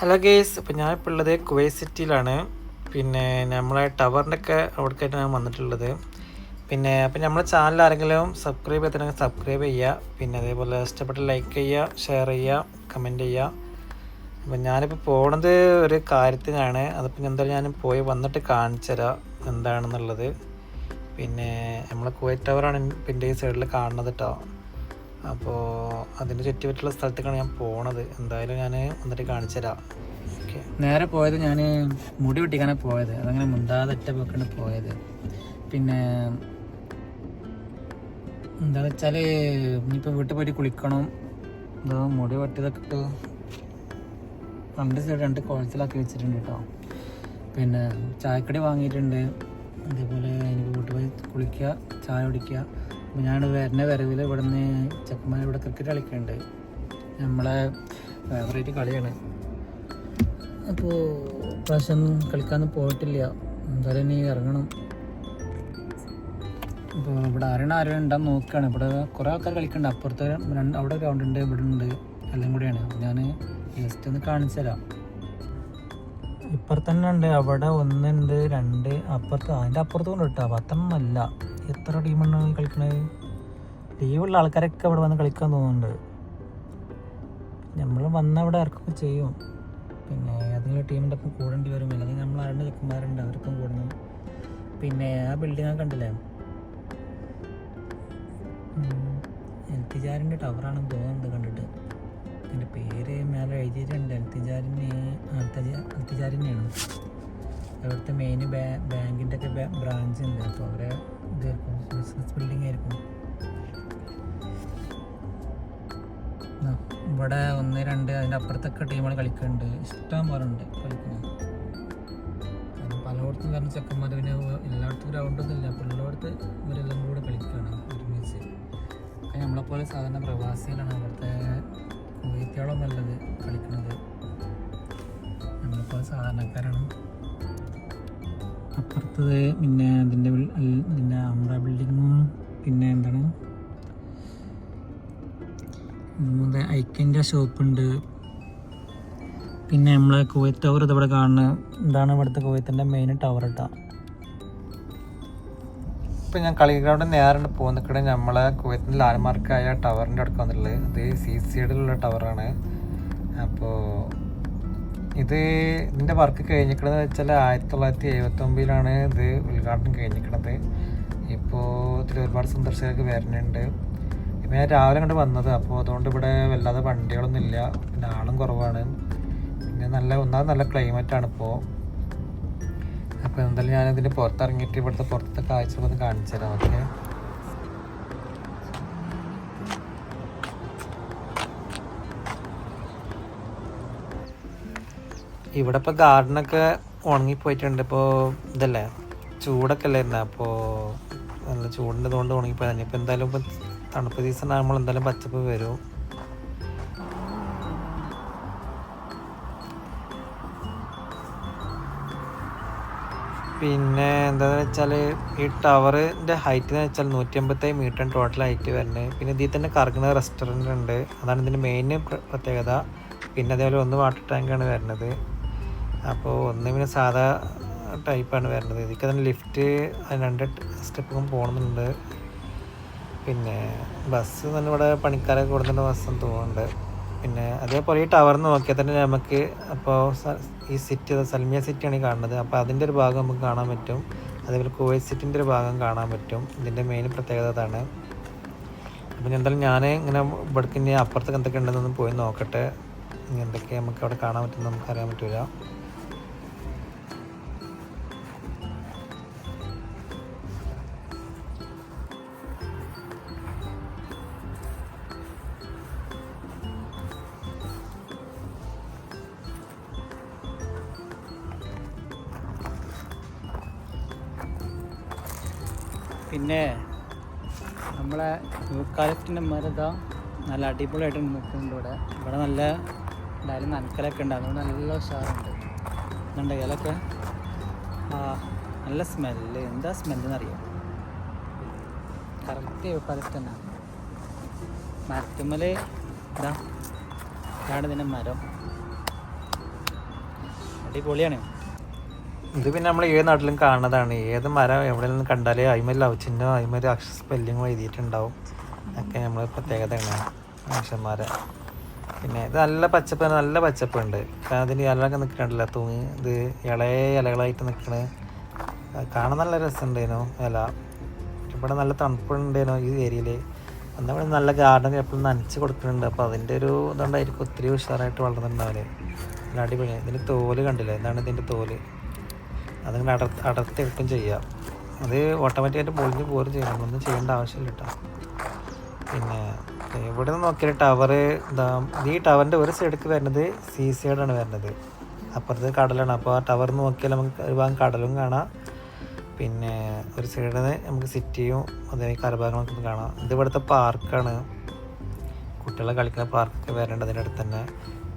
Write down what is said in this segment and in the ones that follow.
Hello guys അപ്പോൾ ഞാനിപ്പോൾ ഉള്ളത് കുവൈറ്റ് സിറ്റിയിലാണ് പിന്നെ നമ്മളെ ടവറിന്റെ ഒക്കെ അവിടേക്കായിട്ട് ഞാൻ വന്നിട്ടുള്ളത്. പിന്നെ അപ്പം നമ്മളെ ചാനൽ ആരെങ്കിലും സബ്സ്ക്രൈബ് ചെയ്തിട്ടുണ്ടെങ്കിൽ സബ്സ്ക്രൈബ് ചെയ്യുക. പിന്നെ അതേപോലെ ഇഷ്ടപ്പെട്ട ലൈക്ക് ചെയ്യുക ഷെയർ ചെയ്യുക കമന്റ് ചെയ്യുക. അപ്പം ഞാനിപ്പോൾ പോണത് ഒരു കാര്യത്തിനാണ്. അതിപ്പോൾ എന്തായാലും ഞാൻ പോയി വന്നിട്ട് കാണിച്ചു തരാം എന്താണെന്നുള്ളത്. പിന്നെ നമ്മളെ കുവൈറ്റ് ടവറാണ് പിന്നെ ഈ സൈഡിൽ കാണുന്നത് കേട്ടോ അപ്പോൾ അതിന്റെ ചുറ്റുപറ്റുള്ള സ്ഥലത്തേക്കാണ് ഞാൻ പോണത്. എന്തായാലും ഞാൻ വന്നിട്ട് കാണിച്ചു തരാം ഓക്കെ. നേരെ പോയത് ഞാൻ മുടി വെട്ടിക്കാനാണ് പോയത്. അതങ്ങനെ മുണ്ടാതെ ഒറ്റ പോക്കാണ് പോയത്. പിന്നെ എന്താണെന്ന് വെച്ചാൽ ഇനിയിപ്പോൾ വീട്ടിൽ പോയിട്ട് കുളിക്കണം. ഇതോ മുടി വെട്ടിയതൊക്കെ ഇട്ട് രണ്ട് സൈഡ് രണ്ട് കുളത്തിലാക്കി വെച്ചിട്ടുണ്ട് കേട്ടോ. പിന്നെ ചായക്കടി വാങ്ങിയിട്ടുണ്ട്. അതേപോലെ എനിക്ക് വീട്ടിൽ പോയി കുളിക്കുക ചായ കുടിക്കുക. അപ്പോൾ ഞാൻ വരുന്ന വരവിൽ ഇവിടെ നിന്ന് ചെക്കന്മാർ ഇവിടെ ക്രിക്കറ്റ് കളിക്കുന്നുണ്ട് നമ്മളെ ഫേവറേറ്റ് കളിയാണ്. അപ്പോൾ പ്രാവശ്യം കളിക്കാനൊന്നും പോയിട്ടില്ല. എന്തായാലും ഇനി ഇറങ്ങണം. അപ്പോൾ ഇവിടെ ആരാണ് ആരും ഉണ്ടാകും നോക്കുകയാണ് ഇവിടെ കുറേ ആൾക്കാർ കളിക്കുന്നുണ്ട് അപ്പുറത്ത് രണ്ട് അവിടെ ഗ്രൗണ്ട് ഉണ്ട് ഇവിടെ ഉണ്ട്. എല്ലാം കൂടിയാണ്. ഞാൻ ജസ്റ്റ് ഒന്ന് കാണിച്ചു തരാം. ഇപ്പുറത്തന്നെ ഉണ്ട്. അവിടെ ഒന്നുണ്ട് രണ്ട് അപ്പുറത്ത് അതിന്റെ അപ്പുറത്തും ഉണ്ട് കേട്ടോ. പത്തെണ്ണം അല്ല. എത്ര ടീമാണ് കളിക്കണത്? ലീവുള്ള ആൾക്കാരൊക്കെ അവിടെ വന്ന് കളിക്കാൻ തോന്നുന്നുണ്ട്. നമ്മൾ വന്ന അവിടെ ഇറക്കൊക്കെ ചെയ്യും. പിന്നെ അതിനുള്ള ടീമിന്റെ ഒപ്പം കൂടേണ്ടി വരും. അല്ലെങ്കിൽ നമ്മൾ ആരുടെ ചെക്കന്മാരുണ്ട് അവർക്കും കൂടണം. പിന്നെ ആ ബിൽഡിംഗ് കണ്ടില്ലേ? എൽത്തിജാറിന്റെ ടവറാണെന്ന് തോന്നുന്നുണ്ട് കണ്ടിട്ട്. അതിന്റെ പേര് മേലെ എഴുതിയിട്ടുണ്ട്. എൽത്തിജാറിന് എൽത്തിജാറിനെയാണ് അവിടുത്തെ മെയിൻ ബാങ്കിന്റെ ഒക്കെ ബ്രാഞ്ച് ഉണ്ട്. അപ്പോൾ അവരെ ഇതായിരിക്കും ബിസിനസ് ബിൽഡിംഗ് ആയിരിക്കും. ഇവിടെ ഒന്ന് രണ്ട് അതിന്റെ അപ്പുറത്തൊക്കെ ടീമുകൾ കളിക്കുന്നുണ്ട് ഇഷ്ടം പോലെ ഉണ്ട് കളിക്കുന്നത്. പലയിടത്തും കാരണം ചെക്കന്മാർ പിന്നെ എല്ലായിടത്തും ഗ്രൗണ്ടൊന്നും ഇല്ല. അപ്പോൾ ഉള്ളിടത്ത് ഇവരെല്ലാം കൂടെ കളിക്കുകയാണ് ഒരുമിച്ച്. ഒക്കെ നമ്മളെപ്പോലെ സാധാരണ പ്രവാസികളാണ് അവിടുത്തെ കുവൈത്തിയോളം നല്ലത് കളിക്കുന്നത് നമ്മളെപ്പോലെ സാധാരണക്കാരാണ്. അപ്പുറത്തത് പിന്നെ അതിന്റെ പിന്നെ അമ്ര ബിൽഡിങ്ങും പിന്നെ എന്താണ്? നമ്മുടെ ഐക്യന്റെ ഷോപ്പുണ്ട് പിന്നെ നമ്മളെ കുവൈത്ത് ടവർ ഇതിവിടെ കാണുന്നത് ഇതാണ് ഇവിടുത്തെ കുവൈത്തിന്റെ മെയിൻ ടവർ കേട്ടോ ഇപ്പം ഞാൻ കളി ഗ്രൗണ്ട് നേരെ പോകുന്നിക്കടെ നമ്മളെ കുവൈത്തിന്റെ ലാൻഡ്മാർക്കായ ടവറിന്റെ അടുത്ത് വന്നിട്ടുള്ളത് അത് സി സിയുടെയുള്ള ടവറാണ് അപ്പോൾ ഇത് ഇതിന്റെ വർക്ക് കഴിഞ്ഞിരിക്കണമെന്ന് വെച്ചാൽ ആയിരത്തി തൊള്ളായിരത്തി എഴുപത്തി ഒമ്പതിലാണ് ഇത് ഉദ്ഘാടനം കഴിഞ്ഞിരിക്കണത്. ഇപ്പോൾ ഇതിൽ ഒരുപാട് സന്ദർശകർക്ക് വരുന്നുണ്ട് ഇപ്പം ഞാൻ രാവിലെ കണ്ട് വന്നത്. അപ്പോൾ അതുകൊണ്ട് ഇവിടെ വല്ലാതെ വണ്ടികളൊന്നും ഇല്ല. പിന്നെ ആളും കുറവാണ്. പിന്നെ നല്ല ഒന്നാമത് നല്ല ക്ലൈമറ്റാണ് ഇപ്പോൾ അപ്പോൾ എന്തായാലും ഞാനിതിന്റെ പുറത്തിറങ്ങിയിട്ട് ഇവിടുത്തെ പുറത്തെ കാഴ്ചകളൊന്ന് കാണിച്ചു തരാം. ഓക്കെ? ഇവിടെ ഇപ്പോൾ ഗാർഡനൊക്കെ ഉണങ്ങിപ്പോയിട്ടുണ്ട്. ഇപ്പോൾ ഇതല്ലേ? ചൂടൊക്കെ അല്ലായിരുന്നു അപ്പോൾ നല്ല ചൂടിന്റെ ഉണങ്ങിപ്പോയി തന്നെ ഇപ്പോൾ എന്തായാലും ഇപ്പം തണുപ്പ് സീസൺ ആകുമ്പോൾ എന്തായാലും പച്ചപ്പ് വരും. പിന്നെ എന്താണെന്ന് വെച്ചാൽ ഈ ടവറിന്റെ ഹൈറ്റ് എന്ന് വെച്ചാൽ നൂറ്റി അമ്പത്തേഴ് മീറ്റർ ടോട്ടൽ ഹൈറ്റ് വരുന്നത്. പിന്നെ ഇതിൽ തന്നെ കറങ്ങുന്ന റെസ്റ്റോറന്റ് ഉണ്ട്. അതാണ് ഇതിന്റെ മെയിൻ പ്രത്യേകത പിന്നെ അതേപോലെ ഒന്ന് വാട്ടർ ടാങ്കാണ് വരുന്നത്. അപ്പോൾ ഒന്ന് പിന്നെ സാധാ ടൈപ്പാണ് വരുന്നത് ഇതിക്ക് തന്നെ ലിഫ്റ്റ് രണ്ട് സ്റ്റെപ്പും പോകുന്നുണ്ട് പിന്നെ ബസ് തന്നെ ഇവിടെ പണിക്കാരൊക്കെ കൊടുക്കുന്ന ബസ്സെന്ന് തോന്നുന്നുണ്ട് പിന്നെ അതേപോലെ ഈ ടവർ നോക്കിയാൽ തന്നെ നമുക്ക് അപ്പോൾ ഈ സിറ്റി സൽമിയ സിറ്റിയാണ് കാണുന്നത്. അപ്പോൾ അതിന്റെ ഒരു ഭാഗം നമുക്ക് കാണാൻ പറ്റും. അതേപോലെ കുവൈറ്റ് സിറ്റിന്റെ ഒരു ഭാഗം കാണാൻ പറ്റും. ഇതിന്റെ മെയിൻ പ്രത്യേകത അതാണ്. അപ്പം എന്തായാലും ഞാൻ ഇങ്ങനെ ഇവിടേക്ക് ഇനി അപ്പുറത്തേക്ക് എന്തൊക്കെ ഉണ്ടെന്നൊന്ന് പോയി നോക്കട്ടെ. എന്തൊക്കെ നമുക്ക് അവിടെ കാണാൻ പറ്റുമെന്ന് നമുക്ക് അറിയാൻ പറ്റില്ല പിന്നെ നമ്മളെ യൂക്കാലിപ്റ്റിന്റെ മരത നല്ല അടിപൊളിയായിട്ട് നിൽക്കുന്നുണ്ട് ഇവിടെ. ഇവിടെ നല്ല എന്തായാലും നനക്കലൊക്കെ ഉണ്ട്. അതുകൊണ്ട് നല്ല ഉഷാറുണ്ട്. ഇതുണ്ട് ഇലൊക്കെ ആ നല്ല സ്മെല്ല്. എന്താ സ്മെല്ലെന്ന് അറിയാം കറക്റ്റ് യൂക്കാലിപ്റ്റ് തന്നെ. മരത്തുമ്മൽ ഇതാ ഇതാണ് ഇതിന്റെ മരം. അടിപൊളിയാണ്. ഇത് പിന്നെ നമ്മൾ ഏത് നാട്ടിലും കാണുന്നതാണ്. ഏത് മരം എവിടെ നിന്ന് കണ്ടാലേ അതിമേൽ ചിഹ്നം അയിമൽ അക്ഷര സ്പെല്ലിങ്ങും എഴുതിയിട്ടുണ്ടാവും. ഒക്കെ നമ്മൾ പ്രത്യേകതയാണ് മനുഷ്യന്മാരെ. പിന്നെ ഇത് നല്ല പച്ചപ്പ് നല്ല പച്ചപ്പുണ്ട്. അതിന് ഇലകളൊക്കെ നിൽക്കണ്ടല്ലോ തൂങ്ങി ഇത് ഇളയ ഇലകളായിട്ട് നിൽക്കണ കാണാൻ നല്ല രസമുണ്ടേനു ഇല. ഇവിടെ നല്ല തണുപ്പുണ്ടേനു ഈ ഏരിയയിൽ നമ്മൾ നല്ല ഗാർഡൻ എപ്പോഴും നനച്ച് കൊടുക്കുന്നുണ്ട്. അപ്പോൾ അതിന്റെ ഒരു ഇതുകൊണ്ടായിരിക്കും ഒത്തിരി ഉഷാറായിട്ട് വളർന്നിട്ടുണ്ടാവില്ലേ നല്ല അടിപൊളി ഇതിന്റെ തോൽ കണ്ടില്ലേ? എന്താണ് ഇതിന്റെ തോൽ? അതിങ്ങനെ അടർത്തി അടർത്തിയെടുക്കും ചെയ്യാം അത് ഓട്ടോമാറ്റിക്കായിട്ട് പൊളിഞ്ഞ് പോരും ചെയ്യണം ഒന്നും ചെയ്യേണ്ട ആവശ്യമില്ല കേട്ടോ പിന്നെ ഇവിടെ നിന്ന് നോക്കിയാൽ ടവർ എന്താ ഈ ടവറിന്റെ ഒരു സൈഡിലേക്ക് വരുന്നത് സീ സൈഡാണ് വരുന്നത്. അപ്പുറത്ത് കടലാണ്. അപ്പോൾ ആ ടവർ നോക്കിയാൽ നമുക്ക് ഒരുപാട് കടലും കാണാം. പിന്നെ ഒരു സൈഡിൽ നിന്ന് നമുക്ക് സിറ്റിയും അതേ കരഭാഗങ്ങളൊക്കെ കാണാം. ഇത് ഇവിടുത്തെ പാർക്കാണ് കുട്ടികളെ കളിക്കുന്ന പാർക്കൊക്കെ വരേണ്ടത് അതിന്റെ അടുത്ത് തന്നെ.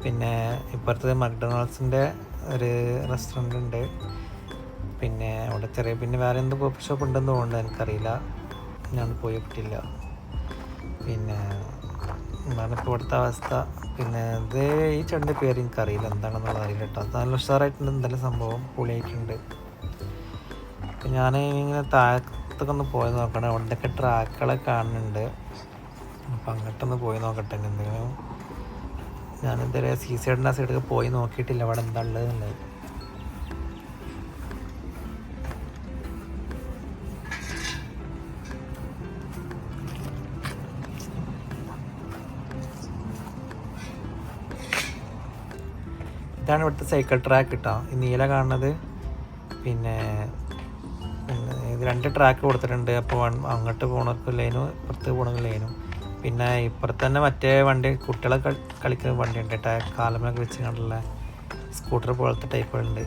പിന്നെ ഇപ്പുറത്ത് മക്ഡൊണാൾഡ്സിന്റെ ഒരു റെസ്റ്റോറന്റ് ഉണ്ട്. പിന്നെ അവിടെ ചെറിയ പിന്നെ വേറെ എന്ത് കോഫി ഷോപ്പ് ഉണ്ടെന്ന് തോന്നുന്നു എനിക്കറിയില്ല. ഞാൻ പോയിട്ടില്ല. പിന്നെ ഇപ്പോൾ ഇവിടുത്തെ അവസ്ഥ. പിന്നെ ഇത് ഈ ചെടിന്റെ പേര് എനിക്കറിയില്ല. എന്താണെന്നുള്ളത് അറിയില്ല കേട്ടോ. അത് നല്ല ഉഷാറായിട്ടുണ്ട്. എന്തെല്ലാം സംഭവം. പൊളിയായിട്ടുണ്ട്. അപ്പം ഞാൻ ഇങ്ങനെ താഴത്തൊക്കെ ഒന്ന് പോയി നോക്കണം. അവിടെയൊക്കെ ട്രാക്കുകളെ കാണുന്നുണ്ട്. അപ്പം അങ്ങോട്ടൊന്ന് പോയി നോക്കട്ടെ. എന്തെങ്കിലും ഞാൻ ഇതുവരെ സീ സൈഡിന്റെ ആ സൈഡൊക്കെ പോയി നോക്കിയിട്ടില്ല. അവിടെ എന്താ ഉള്ളതെന്നുള്ളത്. ഇതാണ് ഇവിടുത്തെ സൈക്കിൾ ട്രാക്ക് കേട്ടോ ഈ നീല കാണുന്നത്. പിന്നെ ഇത് രണ്ട് ട്രാക്ക് കൊടുത്തിട്ടുണ്ട്. അപ്പോൾ അങ്ങോട്ട് പോകണമെങ്കിൽ ലൈനും ഇപ്പുറത്ത് പോകണമെങ്കിൽ ലൈനും പിന്നെ ഇപ്പുറത്ത് തന്നെ മറ്റേ വണ്ടി കുട്ടികളെ കളി- കളിക്കുന്ന വണ്ടിയുണ്ട് കേട്ടോ കാലമൊക്കെ വെച്ച് കണ്ടുള്ള സ്കൂട്ടർ പോലത്തെ ടൈപ്പുകളുണ്ട്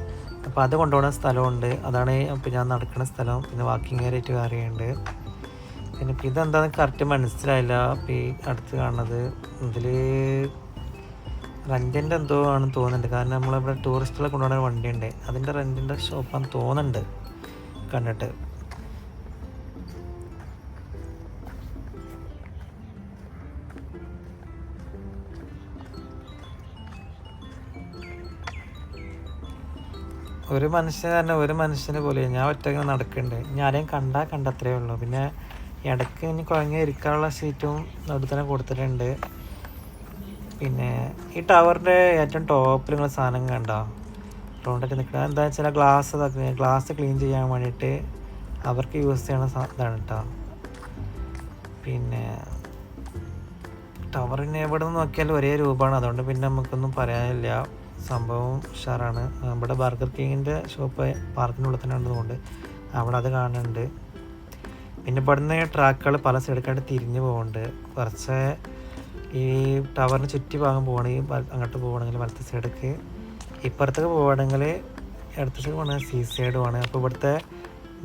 അപ്പോൾ അത് കൊണ്ടുപോകുന്ന സ്ഥലമുണ്ട്. അതാണ് ഇപ്പോൾ ഞാൻ നടക്കുന്ന സ്ഥലം. പിന്നെ വാക്കിംഗ് ഏരിയായിട്ട് കയറിയുണ്ട് പിന്നെ ഇതെന്താണെന്ന് കറക്റ്റ് മനസ്സിലായില്ല. അപ്പോൾ ഈ അടുത്ത് കാണുന്നത്. ഇതിൽ റെന്റിന്റെ എന്തോ ആണെന്ന് തോന്നുന്നുണ്ട്. കാരണം നമ്മളിവിടെ ടൂറിസ്റ്റുകളെ കൊണ്ടുപോകുന്ന വണ്ടി വണ്ടിയുണ്ട്. അതിന്റെ റെന്റിന്റെ ഷോപ്പാണ് തോന്നുന്നുണ്ട്. കണ്ടിട്ട്. ഒരു മനുഷ്യന് തന്നെ ഒരു മനുഷ്യനെ പോലെ. ഞാൻ ഒറ്റയ്ക്ക് നടക്കുന്നുണ്ട് ആരെയും കണ്ടാൽ കണ്ടത്രേ ഉള്ളൂ. പിന്നെ ഇടയ്ക്ക് ഇനി കുഴങ്ങി ഇരിക്കാനുള്ള സീറ്റും അവിടെ തന്നെ കൊടുത്തിട്ടുണ്ട്. പിന്നെ ഈ ടവറിന്റെ ഏറ്റവും ടോപ്പിൽ നിങ്ങൾ സാധനം കണ്ടോ? ടോണ്ടൊക്കെ നിൽക്കുക എന്താ വെച്ചാൽ ഗ്ലാസ് ഇതാക്കുക ഗ്ലാസ് ക്ലീൻ ചെയ്യാൻ വേണ്ടിയിട്ട് അവർക്ക് യൂസ് ചെയ്യണ ഇതാണ് കേട്ടോ പിന്നെ ടവറിന് എവിടെ നിന്ന് നോക്കിയാലും ഒരേ രൂപമാണ്. അതുകൊണ്ട് പിന്നെ നമുക്കൊന്നും പറയാനില്ല. സംഭവം ഉഷാറാണ്. നമ്മുടെ ബർഗർ കിങ്ങിന്റെ ഷോപ്പ് പാർക്കിനുള്ളിൽ തന്നെ ഉള്ളതുകൊണ്ട് അവിടെ അത് കാണുന്നുണ്ട്. പിന്നെ ഇവിടുന്ന് ട്രാക്കുകൾ പല സൈഡിലേക്കായിട്ട് തിരിഞ്ഞു പോകുന്നുണ്ട് കുറച്ച് ഈ ടവറിന് ചുറ്റി ഭാഗം പോകണമെങ്കിൽ അങ്ങോട്ട് പോകണമെങ്കിൽ വലത്ത് സൈഡേക്ക് ഇപ്പുറത്തേക്ക് പോകണമെങ്കിൽ അടുത്ത സൈഡ് പോകണമെങ്കിൽ സീ സൈഡ് സൈഡുമാണ് അപ്പോൾ ഇവിടുത്തെ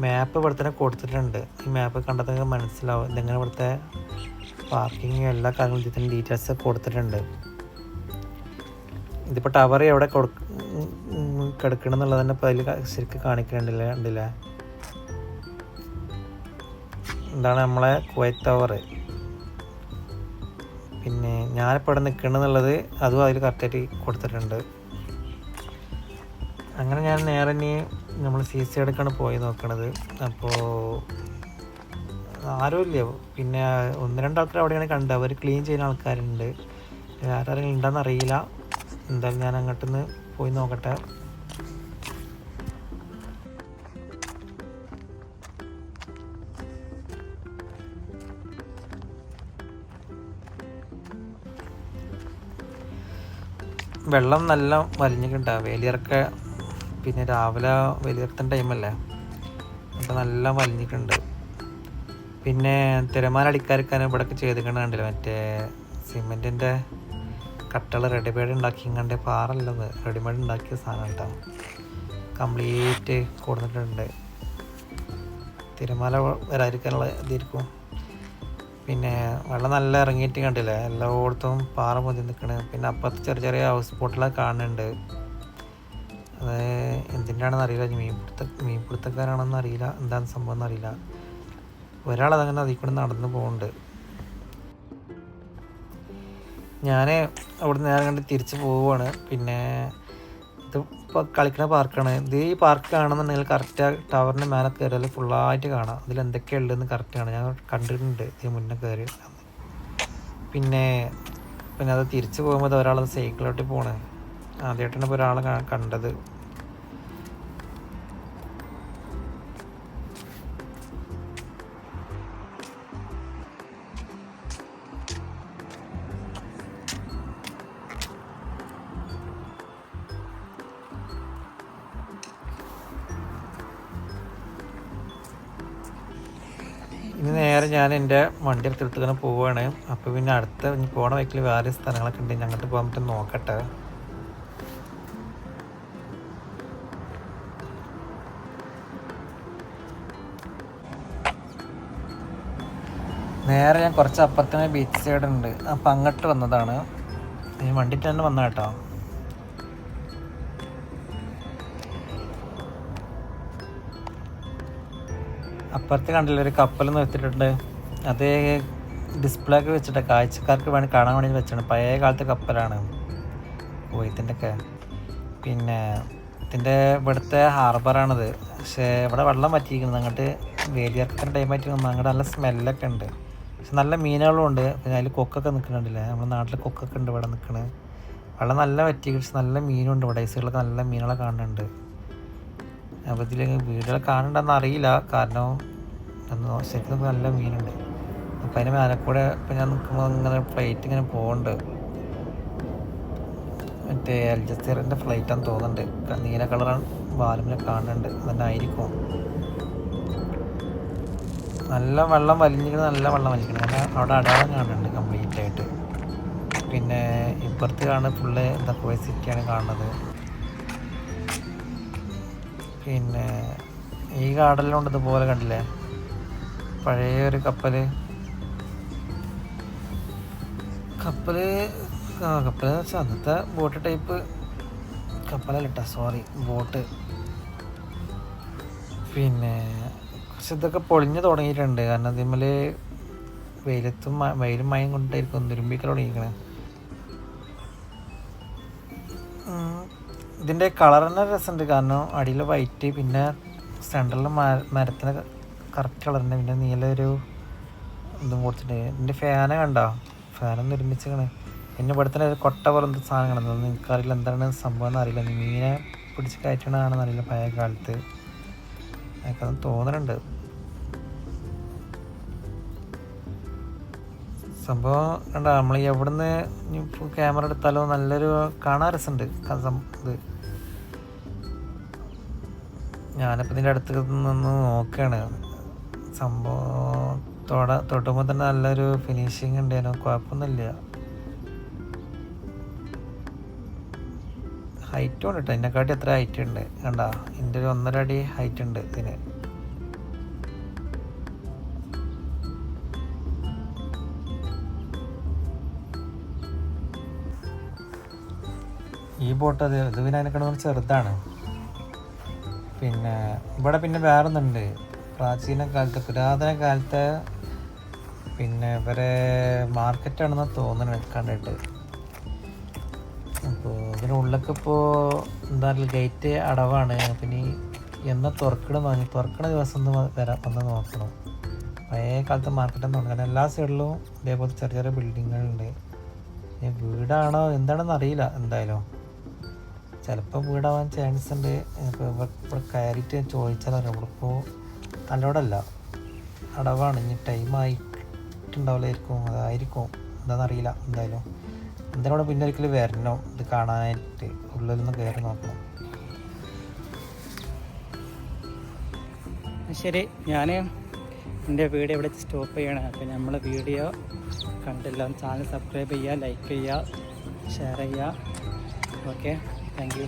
മാപ്പ് ഇവിടെ തന്നെ കൊടുത്തിട്ടുണ്ട്. ഈ മാപ്പ് കണ്ടതൊക്കെ മനസ്സിലാവും. ഇതെങ്ങനെ ഇവിടുത്തെ പാർക്കിങ് എല്ലാ കാര്യങ്ങളും ഇതിന്റെ ഡീറ്റെയിൽസ് കൊടുത്തിട്ടുണ്ട്. ഇതിപ്പോൾ ടവർ എവിടെ കൊടു കിടക്കണം എന്നുള്ളത് തന്നെ ഇപ്പോൾ അതിൽ ശരിക്കും കാണിക്കുന്നുണ്ടല്ലേ ഉണ്ടല്ലേ ഇതാണ് നമ്മളെ കുവൈറ്റ് ടവർ പിന്നെ ഞാനിപ്പോൾ ഇവിടെ നിൽക്കണമെന്നുള്ളത് അതും അതിൽ കറക്റ്റായിട്ട് കൊടുത്തിട്ടുണ്ട്. അങ്ങനെ ഞാൻ നേരെ ഇനി നമ്മൾ സി സി എടുക്കാണ് പോയി നോക്കണത്. അപ്പോൾ ആരുമില്ല. പിന്നെ ഒന്ന് രണ്ട് ആൾക്കാർ അവിടെയാണ് കണ്ടത്. അവർ ക്ലീൻ ചെയ്യുന്ന ആൾക്കാരുണ്ട്. വേറെ ആരെങ്കിലും ഉണ്ടെന്ന് അറിയില്ല. എന്തായാലും ഞാൻ അങ്ങോട്ടൊന്ന് പോയി നോക്കട്ടെ. വെള്ളം നല്ല വലിഞ്ഞിട്ടുണ്ടാവും വേലിയിറക്ക പിന്നെ രാവിലെ വേലിയിറക്കുന്ന ടൈമല്ലേ അപ്പോൾ നല്ല വലിഞ്ഞിട്ടുണ്ട്. പിന്നെ തിരമാല അടിക്കാതിരിക്കാൻ ഇവിടെയൊക്കെ ചെയ്തിരിക്കണ കണ്ടില്ല? മറ്റേ സിമെന്റിന്റെ കട്ടകൾ റെഡിമെയ്ഡ് ഉണ്ടാക്കി കണ്ട് പാറല്ലത് റെഡിമെയ്ഡ് ഉണ്ടാക്കിയ സാധനം കേട്ടോ. കംപ്ലീറ്റ് കൊടുത്തിട്ടുണ്ട്. തിരമാല വരാതിരിക്കാനുള്ള ഇതായിരിക്കും. പിന്നെ വെള്ളം നല്ല ഇറങ്ങിയിട്ട് കണ്ടില്ലേ? എല്ലായിടത്തും പാറ പൊതി നിൽക്കണ് പിന്നെ അപ്പുറത്ത് ചെറിയ ചെറിയ ഹൗസ് ബോട്ടിലൊക്കെ കാണുന്നുണ്ട് അത് എന്തിന്റെയാണെന്ന് അറിയില്ല. മീൻപിടുത്ത മീൻപിടുത്തക്കാരാണെന്ന് അറിയില്ല. എന്താണ് സംഭവം എന്നറിയില്ല ഒരാളതങ്ങനെ അതിൽ കൂടെ നടന്നു പോകുന്നുണ്ട് ഞാൻ അവിടെ നേരം കണ്ട് തിരിച്ച് പോവുകയാണ് പിന്നെ ഇത് ഇപ്പോൾ കളിക്കുന്ന പാർക്കാണ്. ഇത് ഈ പാർക്ക് കാണുന്നുണ്ടെങ്കിൽ കറക്റ്റ് ടവറിന് മേലെ കയറിയാൽ ഫുള്ളായിട്ട് കാണാം. അതിൽ എന്തൊക്കെയാണ് ഉള്ളതെന്ന് കറക്റ്റാണ് ഞാൻ കണ്ടിട്ടുണ്ട്. ഇതിന് മുന്നേ കയറി പിന്നെ പിന്നെ അത് തിരിച്ചു പോകുമ്പോൾ ഒരാൾ സൈക്കിളോട്ട് പോണേ. ആദ്യമായിട്ടാണ് ഇപ്പോൾ ഒരാളെ കണ്ടത്. ഇനി നേരെ ഞാൻ എന്റെ വണ്ടി എടുത്തിട്ട് പോവുകയാണ് അപ്പോൾ പിന്നെ അടുത്ത പോണ വൈക്കിൽ വേറെ സ്ഥലങ്ങളൊക്കെ ഉണ്ട്. ഞങ്ങോട്ട് പോകാൻ പറ്റും നോക്കട്ടെ. നേരെ ഞാൻ കുറച്ച് അപ്പുറത്തന്നെ ബീച്ച് സൈഡ് ഉണ്ട്. അപ്പം അങ്ങോട്ട് വന്നതാണ്. ഈ വണ്ടി തന്നെ വന്ന കേട്ടോ. അപ്പുറത്ത് കണ്ടില്ല ഒരു കപ്പൽ നിർത്തിയിട്ടുണ്ട്. അത് ഡിസ്പ്ലേ ഒക്കെ വെച്ചിട്ട് കാഴ്ചക്കാർക്ക് വേണ്ടി കാണാൻ വേണ്ടി വെച്ചാണ്. പഴയ കാലത്തെ കപ്പലാണ് കുവൈത്തിന്റെ ഒക്കെ പിന്നെ ഇതിന്റെ ഇവിടുത്തെ ഹാർബറാണിത് പക്ഷേ ഇവിടെ വെള്ളം പറ്റിയിരിക്കുന്നത് അങ്ങോട്ട് വേലിയർക്കൻ ടൈം ആയിട്ട് അങ്ങോട്ട് നല്ല സ്മെല്ലൊക്കെ ഉണ്ട്. പക്ഷെ നല്ല മീനുകളും ഉണ്ട്. പിന്നെ അതിൽ കൊക്കൊക്കെ നിൽക്കുന്നുണ്ടല്ലേ നമ്മുടെ നാട്ടിൽ കൊക്കൊക്കെ ഉണ്ട് ഇവിടെ നിൽക്കുന്നത് വെള്ളം നല്ല പറ്റി പക്ഷെ നല്ല മീനുണ്ട്. ഇവിടെ ഐസുകളൊക്കെ നല്ല മീനുകളൊക്കെ കാണുന്നുണ്ട്. അപ്പോൾ ഇതിൽ വീടുകൾ കാണണ്ടെന്ന് അറിയില്ല. കാരണം ശരിക്കും നല്ല മീനുണ്ട്. അപ്പം അതിന് മേലെ ഇപ്പം ഞാൻ നിൽക്കുമ്പോൾ ഇങ്ങനെ ഫ്ലൈറ്റ് ഇങ്ങനെ പോകുന്നുണ്ട് മറ്റേ അൽജസീറിന്റെ ഫ്ലൈറ്റാന്ന് തോന്നുന്നുണ്ട്. നീല കളറാണ് വാലുമിനെ കാണുന്നുണ്ട് അതന്നെ ആയിരിക്കും. നല്ല വെള്ളം വലിഞ്ഞിരിക്കുന്നത് നല്ല വെള്ളം വലിക്കണം കാരണം അവിടെ അടയാളം കാണുന്നുണ്ട് കംപ്ലീറ്റ് ആയിട്ട്. പിന്നെ ഇപ്പുറത്ത് കാണുന്ന ഫുള്ള് എന്താ കോയ സിറ്റിയാണ് കാണുന്നത്. പിന്നെ ഈ കാടലിലുണ്ട് ഇതുപോലെ കണ്ടില്ലേ? പഴയ ഒരു കപ്പൽ കപ്പൽ ആ കപ്പൽ എന്ന് വെച്ചാൽ അന്നത്തെ ബോട്ട് ടൈപ്പ് കപ്പലല്ല കേട്ടോ സോറി ബോട്ട് പിന്നെ കുറച്ച് ഇതൊക്കെ പൊളിഞ്ഞു തുടങ്ങിയിട്ടുണ്ട്. കാരണം അതിന്മേൽ വെയിലത്തും വെയിലും മയം കൊണ്ടായിരിക്കും തുരുമ്പിക്കൽ തുടങ്ങിയിരിക്കണേ. ഇതിന്റെ കളർ തന്നെ രസമുണ്ട്. കാരണം അടിയിൽ വൈറ്റ് പിന്നെ സെന്ററിൽ മരത്തിന് കറക്റ്റ് കളറുണ്ട് പിന്നെ നീല ഒരു ഇതും കൊടുത്തിട്ടുണ്ട്. ഇതിന്റെ ഫാന കണ്ടോ? ഫാനൊന്നും ഒരുമിച്ചാണ് പിന്നെ ഇവിടെ തന്നെ ഒരു കൊട്ട പോലെ എന്തോ സാധനം കിടന്നത് എനിക്കറിയില്ല എന്താണ് സംഭവം എന്ന് അറിയില്ല. മീനെ പിടിച്ച് കയറ്റണതാണെന്ന് അറിയില്ല പഴയ കാലത്ത്. എനിക്കതൊന്നും തോന്നുന്നുണ്ട് സംഭവം കണ്ട നമ്മൾ എവിടുന്ന് ക്യാമറ എടുത്താലോ നല്ലൊരു കാണാൻ രസമുണ്ട് ഇത്. ഞാനിപ്പോൾ ഇതിന്റെ അടുത്ത് നിന്ന് നോക്കുകയാണ് സംഭവം തൊട തൊട്ടുമ്പോൾ തന്നെ നല്ലൊരു ഫിനിഷിങ് ഉണ്ടായിരുന്നു കുഴപ്പമൊന്നുമില്ല ഹൈറ്റും ഉണ്ട് കേട്ടോ എന്നെക്കാട്ടി എത്ര ഹൈറ്റ് ഉണ്ട് കണ്ട എന്റെ ഒരു ഒന്നര അടി ഹൈറ്റ് ഉണ്ട് ഇതിന്. ഈ ബോട്ട് അത് ഇത് പിന്നെ അതിനെക്കാളും ചെറുതാണ്. പിന്നെ ഇവിടെ പിന്നെ വേറൊന്നുണ്ട്. പ്രാചീന കാലത്തെ പുരാതന കാലത്തെ പിന്നെ ഇവരെ മാർക്കറ്റാണെന്ന് തോന്നുന്നു കണ്ടിട്ട്. അപ്പോൾ ഇതിനുള്ളിലൊക്കെ ഇപ്പോൾ എന്താ ഗേറ്റ് അടവാണ്. പിന്നെ എന്നാ തുറക്കണം തോന്നി തുറക്കണ ദിവസം ഒന്ന് വ- വരാം വന്ന് നോക്കണം. പഴയ കാലത്തെ മാർക്കറ്റെന്ന് തോന്നുന്നു കാരണം എല്ലാ സൈഡിലും ഇതേപോലെ ചെറിയ ചെറിയ ബിൽഡിങ്ങുകളുണ്ട് വീടാണോ എന്താണെന്ന് അറിയില്ല എന്തായാലും. ചിലപ്പോൾ വീടാവാൻ ചാൻസ് ഉണ്ട്. ഇവിടെ കയറിയിട്ട് ചോദിച്ചാൽ അറിയാം നമ്മളിപ്പോൾ നല്ലോടല്ല അടവാണ്. ഇനി ടൈം ആയിട്ടുണ്ടാവില്ലായിരിക്കും. അതായിരിക്കും. എന്താണെന്നറിയില്ല എന്തായാലും. എന്തായാലും ഇവിടെ പിന്നെ ഒരിക്കലും വരണം. ഇത് കാണാനായിട്ട്. ഉള്ളിൽ നിന്ന് കയറി നോക്കണം. ശരി. ഞാൻ എന്റെ വീഡിയോ ഇവിടെ സ്റ്റോപ്പ് ചെയ്യണം. അപ്പോൾ നമ്മൾ വീഡിയോ കണ്ടില്ല. ചാനൽ സബ്സ്ക്രൈബ് ചെയ്യുക ലൈക്ക് ചെയ്യുക ഷെയർ ചെയ്യുക. Okay thank you